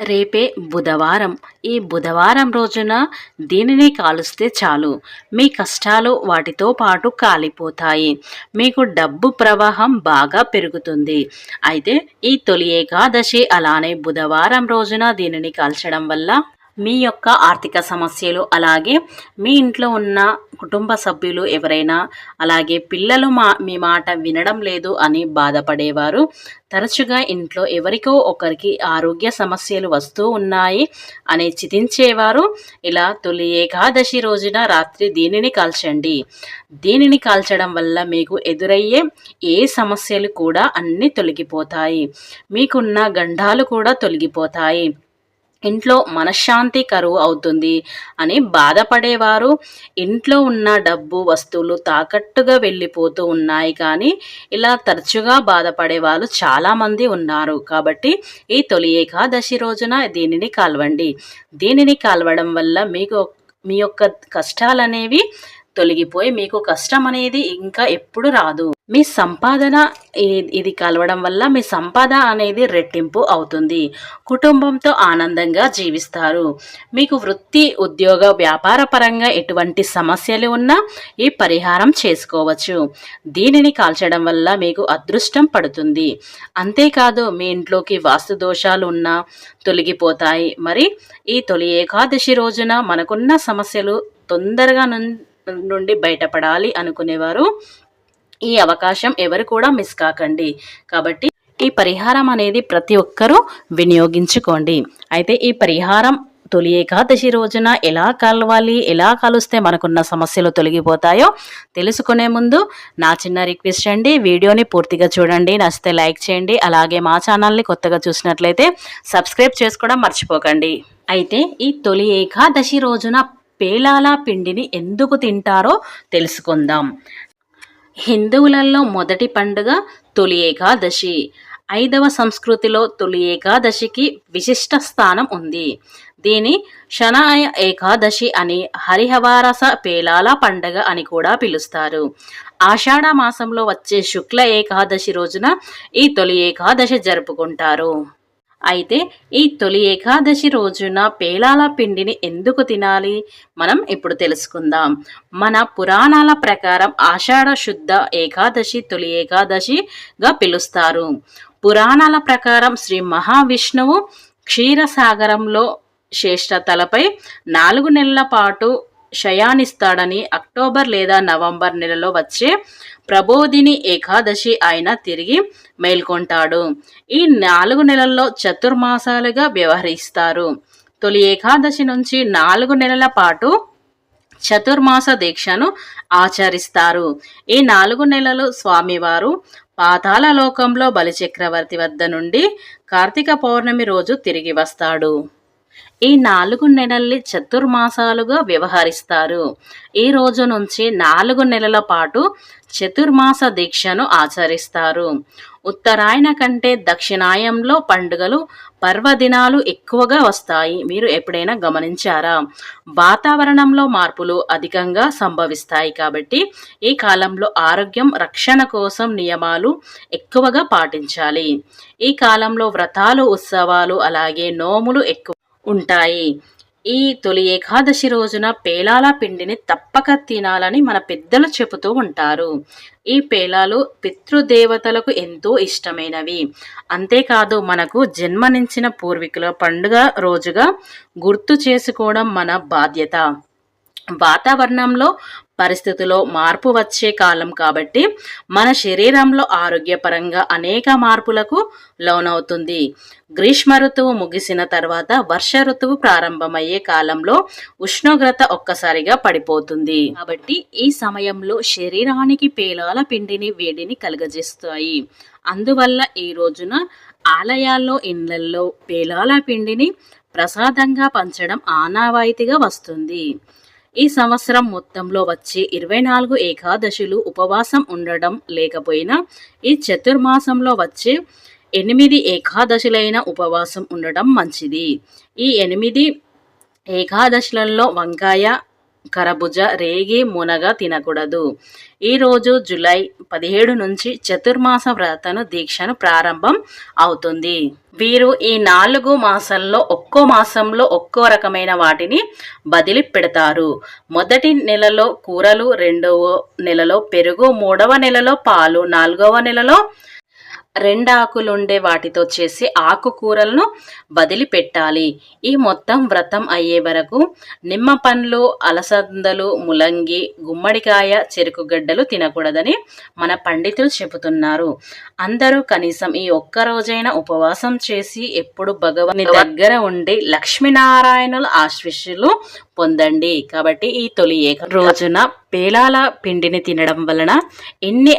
రేపే బుధవారం. ఈ బుధవారం రోజున దీనిని కాలుస్తే చాలు. మీ కష్టాలు వాటితో పాటు కాలిపోతాయి. మీకు డబ్బు ప్రవాహం బాగా పెరుగుతుంది. అయితే ఈ తొలి ఏకాదశి అలానే బుధవారం రోజున దీనిని కాల్చడం వల్ల మీ యొక్క ఆర్థిక సమస్యలు అలాగే మీ ఇంట్లో ఉన్న కుటుంబ సభ్యులు ఎవరైనా అలాగే పిల్లలు మా మీ మాట వినడం లేదు అని బాధపడేవారు. తరచుగా ఇంట్లో ఎవరికో ఒకరికి ఆరోగ్య సమస్యలు వస్తూ ఉన్నాయి అని చితించేవారు. ఇలా తొలి ఏకాదశి రోజున రాత్రి దీనిని కాల్చండి. దీనిని కాల్చడం వల్ల మీకు ఎదురయ్యే ఏ సమస్యలు కూడా అన్నీ తొలగిపోతాయి. మీకున్న గండాలు కూడా తొలగిపోతాయి. ఇంట్లో మనశ్శాంతి కరువు అవుతుంది అని బాధపడేవారు. ఇంట్లో ఉన్న డబ్బు వస్తువులు తాకట్టుగా వెళ్ళిపోతూ ఉన్నాయి కానీ ఇలా తరచుగా బాధపడే వాళ్ళు చాలామంది ఉన్నారు. కాబట్టి ఈ తొలి ఏకాదశి రోజున దీనిని కాల్వండి. దీనిని కాల్వడం వల్ల మీకు మీ యొక్క కష్టాలనేవి తొలగిపోయి మీకు కష్టం అనేది ఇంకా ఎప్పుడు రాదు. మీ సంపాదన ఇది కలవడం వల్ల మీ సంపాద అనేది రెట్టింపు అవుతుంది. కుటుంబంతో ఆనందంగా జీవిస్తారు. మీకు వృత్తి ఉద్యోగ వ్యాపార పరంగా ఎటువంటి సమస్యలు ఉన్నా ఈ పరిహారం చేసుకోవచ్చు. దీనిని కాల్చడం వల్ల మీకు అదృష్టం పడుతుంది. అంతేకాదు మీ ఇంట్లోకి వాస్తు దోషాలు ఉన్నా తొలగిపోతాయి. మరి ఈ తొలి ఏకాదశి రోజున మనకున్న సమస్యలు తొందరగా నుండి బయటపడాలి అనుకునేవారు. ఈ అవకాశం ఎవరు కూడా మిస్ కాకండి. కాబట్టి ఈ పరిహారం అనేది ప్రతి ఒక్కరూ వినియోగించుకోండి. అయితే ఈ పరిహారం తొలి ఏకాదశి రోజున ఎలా కలవాలి ఎలా కలుస్తే మనకున్న సమస్యలు తొలగిపోతాయో తెలుసుకునే ముందు నా చిన్న రిక్వెస్ట్ అండి వీడియోని పూర్తిగా చూడండి నచ్చితే లైక్ చేయండి అలాగే మా ఛానల్ని కొత్తగా చూసినట్లయితే సబ్స్క్రైబ్ చేసుకోవడం మర్చిపోకండి. అయితే ఈ తొలి ఏకాదశి రోజున పేలాల పిండిని ఎందుకు తింటారో తెలుసుకుందాం. హిందువులలో మొదటి పండుగ తొలి ఏకాదశి. ఐదవ సంస్కృతిలో తొలి ఏకాదశికి విశిష్ట స్థానం ఉంది. దీని శనాయ ఏకాదశి అని హరిహవారస పేలాల పండగ అని కూడా పిలుస్తారు. ఆషాఢ మాసంలో వచ్చే శుక్ల ఏకాదశి రోజున ఈ తొలి ఏకాదశి జరుపుకుంటారు. అయితే ఈ తొలి ఏకాదశి రోజున పేలాల పిండిని ఎందుకు తినాలి? మనం ఇప్పుడు తెలుసుకుందాం. మన పురాణాల ప్రకారం ఆషాఢ శుద్ధ ఏకాదశి తొలి ఏకాదశిగా పిలుస్తారు. పురాణాల ప్రకారం శ్రీ మహావిష్ణువు క్షీరసాగరంలో శ్రేష్టతలపై నాలుగు నెలల పాటు శయానిస్తాడని అక్టోబర్ లేదా నవంబర్ నెలలో వచ్చే ప్రబోధిని ఏకాదశి ఆయన తిరిగి మేల్కొంటాడు. ఈ నాలుగు నెలల్లో చతుర్మాసాలుగా వ్యవహరిస్తారు. తొలి ఏకాదశి నుంచి నాలుగు నెలల పాటు చతుర్మాస దీక్షను ఆచరిస్తారు. ఈ నాలుగు నెలలు స్వామివారు పాతాల లోకంలో బలిచక్రవర్తి వద్ద నుండి కార్తీక పౌర్ణమి రోజు తిరిగి వస్తాడు. ఈ నాలుగు నెలల్ని చతుర్మాసాలుగా వ్యవహరిస్తారు. ఈ రోజు నుంచి నాలుగు నెలల పాటు చతుర్మాస దీక్షను ఆచరిస్తారు. ఉత్తరాయణ కంటే దక్షిణాయంలో పండుగలు పర్వదినాలు ఎక్కువగా వస్తాయి. మీరు ఎప్పుడైనా గమనించారా? వాతావరణంలో మార్పులు అధికంగా సంభవిస్తాయి కాబట్టి ఈ కాలంలో ఆరోగ్యం రక్షణ కోసం నియమాలు ఎక్కువగా పాటించాలి. ఈ కాలంలో వ్రతాలు ఉత్సవాలు అలాగే నోములు ఎక్కువ ఉంటాయి. ఈ తొలి ఏకాదశి రోజున పేలాల పిండిని తప్పక తినాలని మన పెద్దలు చెబుతూ ఉంటారు. ఈ పేలాలు పితృదేవతలకు ఎంతో ఇష్టమైనవి. అంతేకాదు మనకు జన్మనించిన పూర్వీకుల పండుగ రోజుగా గుర్తు చేసుకోవడం మన బాధ్యత. వాతావరణంలో పరిస్థితిలో మార్పు వచ్చే కాలం కాబట్టి మన శరీరంలో ఆరోగ్యపరంగా అనేక మార్పులకు లోనవుతుంది. గ్రీష్మ ఋతువు ముగిసిన తర్వాత వర్ష ఋతువు ప్రారంభమయ్యే కాలంలో ఉష్ణోగ్రత ఒక్కసారిగా పడిపోతుంది. కాబట్టి ఈ సమయంలో శరీరానికి పేలాల పిండిని వేడిని కలుగజేస్తాయి. అందువల్ల ఈ రోజున ఆలయాల్లో ఇండ్లల్లో పేలాల పిండిని ప్రసాదంగా పంచడం ఆనావాయితీగా వస్తుంది. ఈ సంవత్సరం మొత్తంలో వచ్చే ఇరవై నాలుగు ఏకాదశులు ఉపవాసం ఉండడం లేకపోయినా ఈ చతుర్మాసంలో వచ్చే ఎనిమిది ఏకాదశులైన ఉపవాసం ఉండడం మంచిది. ఈ ఎనిమిది ఏకాదశులలో వంకాయ కరబుజ రేగి మునగ తినకూడదు. ఈరోజు జులై పదిహేడు నుంచి చతుర్మాస వ్రతను దీక్షను ప్రారంభం అవుతుంది. వీరు ఈ నాలుగు మాసంలో ఒక్కో మాసంలో ఒక్కో రకమైన వాటిని బదిలి పెడతారు. మొదటి నెలలో కూరలు రెండవ నెలలో పెరుగు మూడవ నెలలో పాలు నాలుగవ నెలలో రెండు ఆకులు ఉండే వాటితో చేసి ఆకుకూరలను వదిలిపెట్టాలి. ఈ మొత్తం వ్రతం అయ్యే వరకు నిమ్మ పండ్లు అలసందలు ములంగి గుమ్మడికాయ చెరుకు గడ్డలు తినకూడదని మన పండితులు చెబుతున్నారు. అందరూ కనీసం ఈ ఒక్క రోజైనా ఉపవాసం చేసి ఎప్పుడు భగవాని దగ్గర ఉండి లక్ష్మీనారాయణుల ఆశీస్సులు పొందండి. కాబట్టి ఈ తొలి ఏక రోజున పేలాల పిండిని తినడం వలన ఎన్ని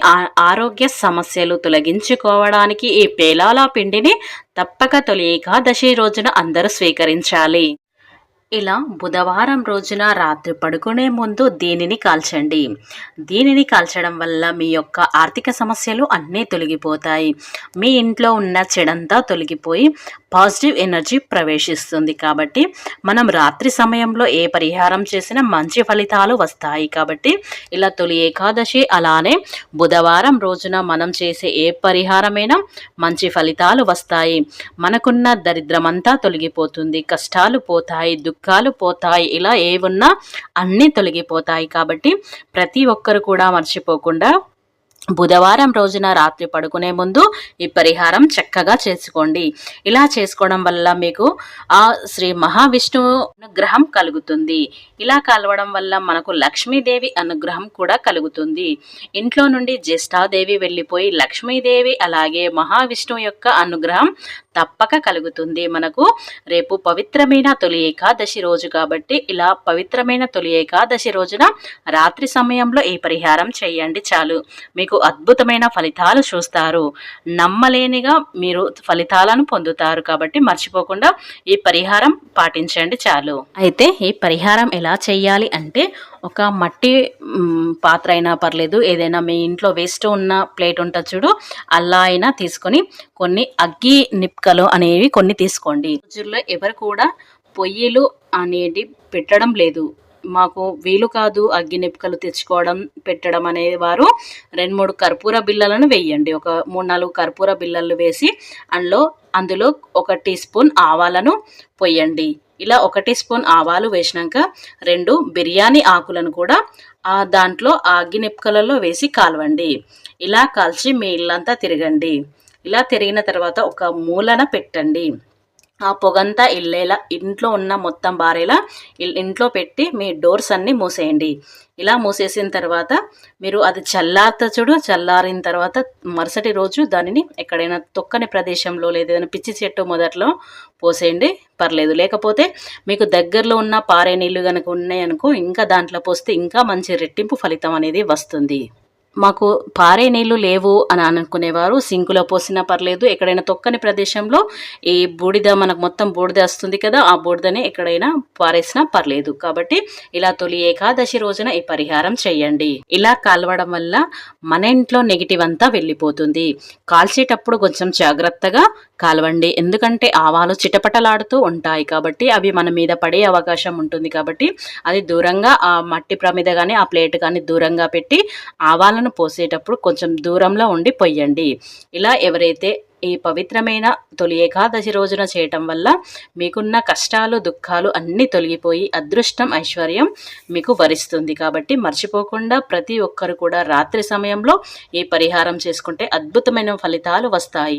ఆరోగ్య సమస్యలు తొలగించుకో చేసుకోవడానికి ఈ పేలాల పిండిని తప్పక తొలి ఏకాదశి రోజున అందరూ స్వీకరించాలి. ఇలా బుధవారం రోజున రాత్రి పడుకునే ముందు దీనిని కాల్చండి. దీనిని కాల్చడం వల్ల మీ యొక్క ఆర్థిక సమస్యలు అన్నీ తొలగిపోతాయి. మీ ఇంట్లో ఉన్న చెడంతా తొలగిపోయి పాజిటివ్ ఎనర్జీ ప్రవేశిస్తుంది కాబట్టి మనం రాత్రి సమయంలో ఏ పరిహారం చేసినా మంచి ఫలితాలు వస్తాయి కాబట్టి ఇలా తొలి ఏకాదశి అలానే బుధవారం రోజున మనం చేసే ఏ పరిహారమైనా మంచి ఫలితాలు వస్తాయి. మనకున్న దరిద్రమంతా తొలగిపోతుంది. కష్టాలు పోతాయి దుఃఖాలు పోతాయి ఇలా ఏవున్నా అన్నీ తొలగిపోతాయి కాబట్టి ప్రతి ఒక్కరు కూడా మర్చిపోకుండా బుధవారం రోజున రాత్రి పడుకునే ముందు ఈ పరిహారం చక్కగా చేసుకోండి. ఇలా చేసుకోవడం వల్ల మీకు ఆ శ్రీ మహావిష్ణువు అనుగ్రహం కలుగుతుంది. ఇలా కలవడం వల్ల మనకు లక్ష్మీదేవి అనుగ్రహం కూడా కలుగుతుంది. ఇంట్లో నుండి జ్యేష్ఠాదేవి వెళ్ళిపోయి లక్ష్మీదేవి అలాగే మహావిష్ణువు యొక్క అనుగ్రహం తప్పక కలుగుతుంది. మనకు రేపు పవిత్రమైన తొలి ఏకాదశి రోజు కాబట్టి ఇలా పవిత్రమైన తొలి ఏకాదశి రోజున రాత్రి సమయంలో ఈ పరిహారం చేయండి చాలు. మీకు అద్భుతమైన ఫలితాలు చూస్తారు. నమ్మలేనిగా మీరు ఫలితాలను పొందుతారు కాబట్టి మర్చిపోకుండా ఈ పరిహారం పాటించండి చాలు. అయితే ఈ పరిహారం ఎలా చేయాలి అంటే ఒక మట్టి పాత్ర అయినా పర్లేదు ఏదైనా మీ ఇంట్లో వేస్ట్ ఉన్న ప్లేట్ ఉంటుంది చూడు అలా అయినా తీసుకొని కొన్ని అగ్గి నిప్కలు అనేవి కొన్ని తీసుకోండి. రోజుల్లో ఎవరు కూడా పొయ్యిలు అనేది పెట్టడం లేదు. మాకు వీలు కాదు అగ్గి నిప్పుకలు తెచ్చుకోవడం పెట్టడం అనేవారు రెండు మూడు కర్పూర బిళ్ళలను వేయండి. ఒక మూడు నాలుగు కర్పూర బిళ్ళలు వేసి అందులో అందులో ఒక టీ స్పూన్ ఆవాలను పొయ్యండి. ఇలా ఒకటి స్పూన్ ఆవాలు వేసినాక రెండు బిర్యానీ ఆకులను కూడా దాంట్లో ఆ అగ్గి నిప్పుకలలో వేసి కాలవండి. ఇలా కాల్చి మీ ఇల్లంతా తిరగండి. ఇలా తిరిగిన తర్వాత ఒక మూలన పెట్టండి. ఆ పొగంతా ఇల్లేలా ఇంట్లో ఉన్న మొత్తం బారేలా ఇంట్లో పెట్టి మీ డోర్స్ అన్నీ మూసేయండి. ఇలా మూసేసిన తర్వాత మీరు అది చల్లార్త చూడు చల్లారిన తర్వాత మరుసటి రోజు దానిని ఎక్కడైనా తొక్కని ప్రదేశంలో లేదా ఏదైనా పిచ్చి చెట్టు మొదట్లో పోసేయండి పర్లేదు. లేకపోతే మీకు దగ్గరలో ఉన్న పారే నీళ్ళు కనుక ఉన్నాయనుకో ఇంకా దాంట్లో పోస్తే ఇంకా మంచి రెట్టింపు ఫలితం అనేది వస్తుంది. మాకు పారే నీళ్ళు లేవు అని అనుకునేవారు. సింకులో పోసినా పర్లేదు. ఎక్కడైనా తొక్కని ప్రదేశంలో ఈ బూడిద మనకు మొత్తం బూడిద వస్తుంది కదా ఆ బూడిదని ఎక్కడైనా పారేసినా పర్లేదు. కాబట్టి ఇలా తొలి ఏకాదశి రోజున ఈ పరిహారం చేయండి. ఇలా కాలవడం వల్ల మన ఇంట్లో నెగిటివ్ అంతా వెళ్ళిపోతుంది. కాల్చేటప్పుడు కొంచెం జాగ్రత్తగా కాలవండి. ఎందుకంటే ఆవాలు చిటపటలాడుతూ ఉంటాయి కాబట్టి అవి మన మీద పడే అవకాశం ఉంటుంది కాబట్టి అది దూరంగా ఆ మట్టి ప్రమిద కానీ ఆ ప్లేట్ కానీ దూరంగా పెట్టి ఆవాలను పాలను పోసేటప్పుడు కొంచెం దూరంలో ఉండి పొయ్యండి. ఇలా ఎవరైతే ఈ పవిత్రమైన తొలి ఏకాదశి రోజున చేయటం వల్ల మీకున్న కష్టాలు దుఃఖాలు అన్నీ తొలగిపోయి అదృష్టం ఐశ్వర్యం మీకు వరిస్తుంది. కాబట్టి మర్చిపోకుండా ప్రతి ఒక్కరు కూడా రాత్రి సమయంలో ఈ పరిహారం చేసుకుంటే అద్భుతమైన ఫలితాలు వస్తాయి.